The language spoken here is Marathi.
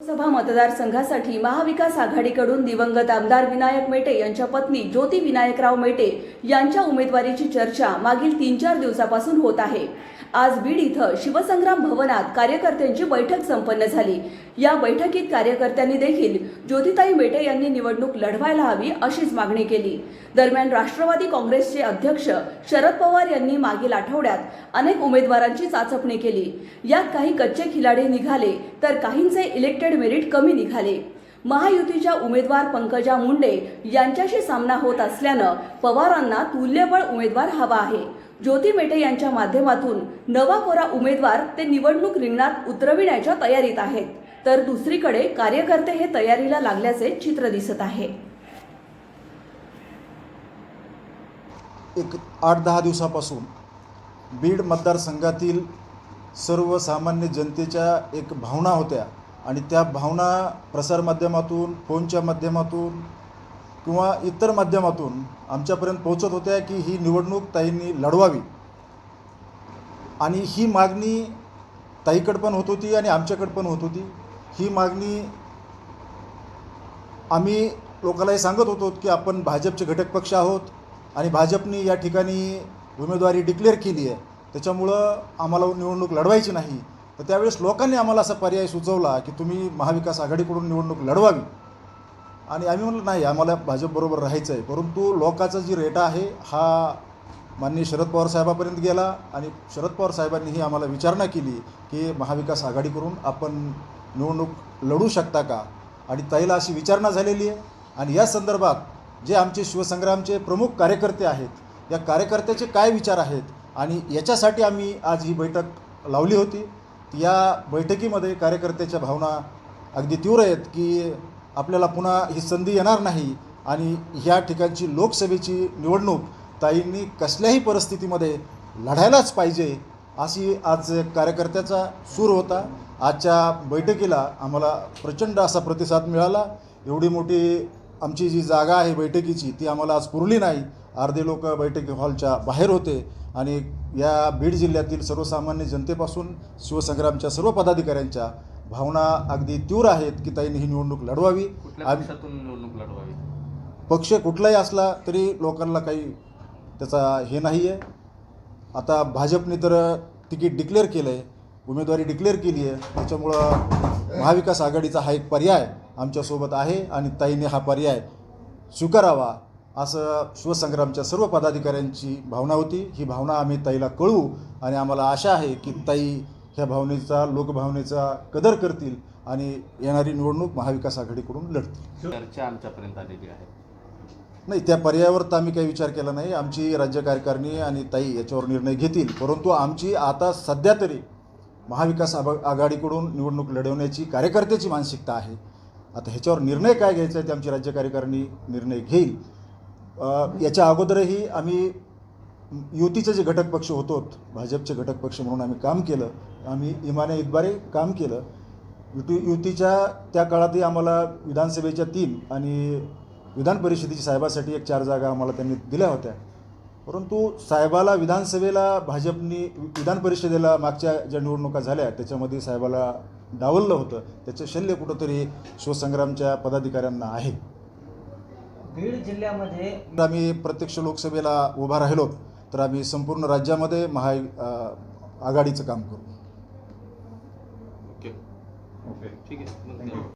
लोकसभा मतदारसंघासाठी महाविकास आघाडीकडून दिवंगत आमदार विनायक मेटे यांच्या पत्नी ज्योती विनायकराव मेटे यांच्या उमेदवारीची चर्चा मागील तीन चार दिवसापासून होत आहे. आज बीड इथं शिवसंग्राम भवनात कार्यकर्त्यांची बैठक संपन्न झाली. या बैठकीत कार्यकर्त्यांनी देखील ज्योतिताई मेटे यांनी निवडणूक लढवायला हवी अशीच मागणी केली. दरम्यान राष्ट्रवादी काँग्रेसचे अध्यक्ष शरद पवार यांनी मागील आठवड्यात अनेक उमेदवारांची चाचपणी केली. यात काही कच्चे खिलाडी निघाले तर काहींचे इलेक्टेड मेरिट कमी निघाले. महायुतीच्या उमेदवार पंकजा मुंडे यांच्याशी सामना होत असल्यानं पवारांना तुल्यबळ उमेदवार हवा आहे. ज्योती मेटे यांच्या माध्यमातून नवा कोरा उमेदवार ते निवडणूक रिंगणात उतरविण्याच्या तयारीत आहेत. तर दुसरीकडे कार्यकर्ते हे तयारीला लागल्याचे चित्र दिसत आहे. एक आठ दहा दिवसापासून बीड मतदारसंघातील सर्वसामान्य जनतेच्या एक भावना होत्या आणि त्या भावना प्रसारमाध्यमातून फोनच्या माध्यमातून किंवा इतर माध्यमातून आमच्यापर्यंत पोहोचत होत्या की ही निवडणूक ताईंनी लढवावी. आणि ही मागणी ताईकडं पण होत होती आणि आमच्याकडं पण होत होती. ही मागणी आम्ही लोकांनाही सांगत होतो की आपण भाजपचे घटक पक्ष आहोत आणि भाजपने या ठिकाणी उमेदवारी डिक्लेअर केली आहे. त्याच्यामुळं आम्हाला निवडणूक लढवायची नाही. तर त्यावेळेस लोकांनी आम्हाला असा पर्याय सुचवला की तुम्ही महाविकास आघाडीकडून निवडणूक लढवावी. आणि आम्ही म्हणलं नाही आम्हाला भाजपबरोबर राहायचं आहे परंतु लोकाचा जी रेटा आहे हा माननीय शरद पवार साहेबापर्यंत गेला आणि शरद पवार साहेबांनीही आम्हाला विचारणा केली की महाविकास आघाडीकडून आपण निवडणूक लढू शकता का? आणि ताईला अशी विचारणा झालेली आहे. आणि या संदर्भात जे आमचे शिवसंग्रामचे प्रमुख कार्यकर्ते आहेत या कार्यकर्त्याचे काय विचार आहेत? आणि याच्यासाठी आम्ही आज ही बैठक लावली होती. या बैठकीमध्ये कार्यकर्त्याच्या भावना अगदी तीव्र आहेत की आपल्याला पुन्हा ही संधी येणार नाही आणि ह्या ठिकाणची लोकसभेची निवडणूक ताईंनी कसल्याही परिस्थितीमध्ये लढायलाच पाहिजे अशी आज कार्यकर्त्याचा सूर होता. आजच्या बैठकीला आम्हाला प्रचंड असा प्रतिसाद मिळाला. एवढी मोठी आमची जी जागा आहे बैठकीची ती आम्हाला आज पुरली नाही. अर्धे लोक बैठकी हॉलच्या बाहेर होते आणि या बीड जिल्ह्यातील सर्वसामान्य जनतेपासून शिवसंग्रामच्या सर्व पदाधिकाऱ्यांच्या भावना अगदी तीव्र आहेत की ताईंनी ही निवडणूक लढवावी. निवडणूक लढवावी? पक्ष कुठलाही असला तरी लोकांना काही त्याचा हे नाही आहे आता भाजपने तर तिकीट डिक्लेअर केलं आहे उमेदवारी डिक्लेअर केली आहे त्याच्यामुळं महाविकास आघाडीचा हा एक पर्याय आमच्यासोबत आहे आणि ताईने हा पर्याय स्वीकारावा असं शिवसंग्रामच्या सर्व पदाधिकाऱ्यांची भावना होती. ही भावना आम्ही ताईला कळवू आणि आम्हाला आशा आहे की ताई ह्या भावनेचा लोकभावनेचा कदर करतील आणि येणारी निवडणूक महाविकास आघाडीकडून लढतील. चर्चा आमच्यापर्यंत आलेली आहे. नाही त्या पर्यायावर तर आम्ही काही विचार केला नाही. आमची राज्य कार्यकारिणी आणि ताई याच्यावर निर्णय घेतील. परंतु आमची आता सध्या तरी महाविकास आबा आघाडीकडून निवडणूक लढवण्याची कार्यकर्त्याची मानसिकता आहे. आता ह्याच्यावर निर्णय काय घ्यायचा आहे ते आमची राज्य कार्यकारिणी निर्णय घेईल. याच्या अगोदरही आम्ही युतीचे जे घटक पक्ष होतो भाजपचे घटक पक्ष म्हणून आम्ही काम केलं. आम्ही इमाने इतबारे काम केलं. युती युतीच्या त्या काळातही आम्हाला विधानसभेच्या तीन आणि विधान परिषदेची साहेबासाठी एक चार जागा आम्हाला त्यांनी दिल्या होत्या. परंतु साहेबाला विधानसभेला भाजपनी विधान परिषदेला मागच्या ज्या निवडणुका झाल्या त्याच्यामध्ये साहेबाला डावललं होतं. त्याचं शल्य कुठंतरी शिवसंग्रामच्या पदाधिकाऱ्यांना आहे. बीड जिल्ह्यामध्ये आम्ही प्रत्यक्ष लोकसभेला उभा राहिलो तर आम्ही संपूर्ण राज्यामध्ये महा आघाडीचं काम करू. ओके. ओके. ठीक आहे.